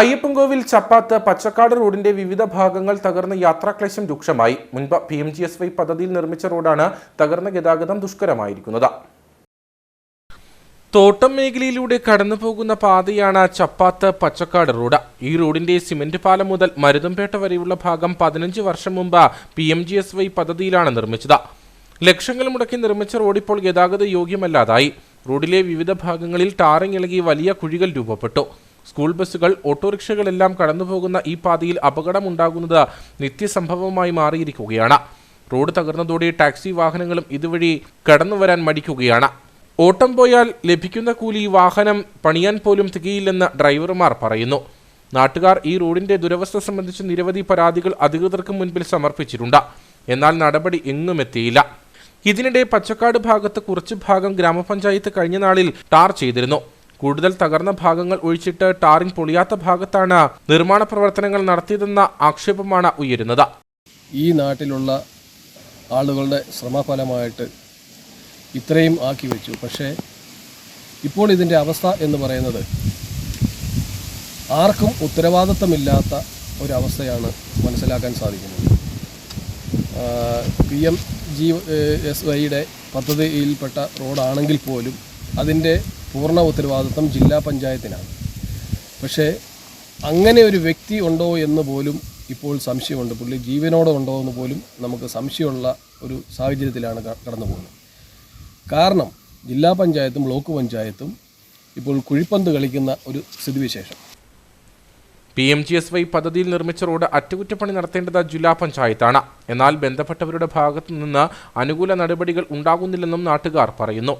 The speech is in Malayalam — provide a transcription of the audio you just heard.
അയ്യപ്പൻകോവിൽ ചപ്പാത്ത് പച്ചക്കാട് റോഡിന്റെ വിവിധ ഭാഗങ്ങൾ തകർന്ന് യാത്രാക്ലേശം രൂക്ഷമായി. മുൻപ് P M G S Y പദ്ധതിയിൽ നിർമ്മിച്ച റോഡാണ് തകർന്ന ഗതാഗതം ദുഷ്കരമായിരിക്കുന്നത്. തോട്ടം മേഖലയിലൂടെ കടന്നു പോകുന്ന പാതയാണ് ചപ്പാത്ത് പച്ചക്കാട് റോഡ്. ഈ റോഡിന്റെ സിമന്റ് പാലം മുതൽ മരുതമ്പേട്ട വരെയുള്ള ഭാഗം പതിനഞ്ച് വർഷം മുമ്പ് P M G S Y പദ്ധതിയിലാണ് നിർമ്മിച്ചത്. ലക്ഷങ്ങൾ മുടക്കി നിർമ്മിച്ച റോഡ് ഇപ്പോൾ ഗതാഗത യോഗ്യമല്ലാതായി റോഡിലെ വിവിധ ഭാഗങ്ങളിൽ ടാറിങ് ഇളകി വലിയ കുഴികൾ രൂപപ്പെട്ടു. സ്കൂൾ ബസ്സുകൾ ഓട്ടോറിക്ഷകളെല്ലാം കടന്നുപോകുന്ന ഈ പാതയിൽ അപകടമുണ്ടാകുന്നത് നിത്യസംഭവമായി മാറിയിരിക്കുകയാണ്. റോഡ് തകർന്നതോടെ ടാക്സി വാഹനങ്ങളും ഇതുവഴി കടന്നു വരാൻ മടിക്കുകയാണ്. ഓട്ടം പോയാൽ ലഭിക്കുന്ന കൂലി വാഹനം പണിയാൻ പോലും തികയില്ലെന്ന് ഡ്രൈവർമാർ പറയുന്നു. നാട്ടുകാർ ഈ റോഡിന്റെ ദുരവസ്ഥ സംബന്ധിച്ച് നിരവധി പരാതികൾ അധികൃതർക്ക് മുൻപിൽ സമർപ്പിച്ചിട്ടുണ്ട്. എന്നാൽ നടപടി എങ്ങും എത്തിയില്ല. ഇതിനിടെ പച്ചക്കാട് ഭാഗത്ത് കുറച്ച് ഭാഗം ഗ്രാമപഞ്ചായത്ത് കഴിഞ്ഞ നാളിൽ ടാർ ചെയ്തിരുന്നു. കൂടുതൽ തകർന്ന ഭാഗങ്ങൾ ഒഴിച്ചിട്ട് ടാറിംഗ് പൊളിയാത്ത ഭാഗത്താണ് നിർമ്മാണ പ്രവർത്തനങ്ങൾ നടത്തിയതെന്ന ആക്ഷേപമാണ് ഉയരുന്നത്. ഈ നാട്ടിലുള്ള ആളുകളുടെ ശ്രമഫലമായിട്ട് ഇത്രയും ആക്കി വെച്ചു. പക്ഷേ ഇപ്പോൾ ഇതിന്റെ അവസ്ഥ എന്ന് പറയുന്നത് ആർക്കും ഉത്തരവാദിത്തമില്ലാത്ത ഒരവസ്ഥയാണ് മനസ്സിലാക്കാൻ സാധിക്കുന്നത്. പി എം ജി എസ് വൈയുടെ പദ്ധതിയിൽപ്പെട്ട റോഡാണെങ്കിൽ പോലും അതിന്റെ പൂർണ ഉത്തരവാദിത്വം ജില്ലാ പഞ്ചായത്തിനാണ്. പക്ഷേ അങ്ങനെ ഒരു വ്യക്തി ഉണ്ടോ എന്ന് പോലും ഇപ്പോൾ സംശയമുണ്ട്. പുള്ളി ജീവനോടെ ഉണ്ടോ എന്ന് പോലും നമുക്ക് സംശയമുള്ള ഒരു സാഹചര്യത്തിലാണ് കടന്നു പോകുന്നത് കാരണം ജില്ലാ പഞ്ചായത്തും ബ്ലോക്ക് പഞ്ചായത്തും ഇപ്പോൾ കുഴിപ്പന്ത് കളിക്കുന്ന ഒരു സ്ഥിതിവിശേഷം. P M G S Y പദ്ധതിയിൽ നിർമ്മിച്ച റോഡ് അറ്റകുറ്റപ്പണി നടത്തേണ്ടത് ജില്ലാ പഞ്ചായത്താണ്. എന്നാൽ ബന്ധപ്പെട്ടവരുടെ ഭാഗത്തു നിന്ന് അനുകൂല നടപടികൾ ഉണ്ടാകുന്നില്ലെന്നും നാട്ടുകാർ പറയുന്നു.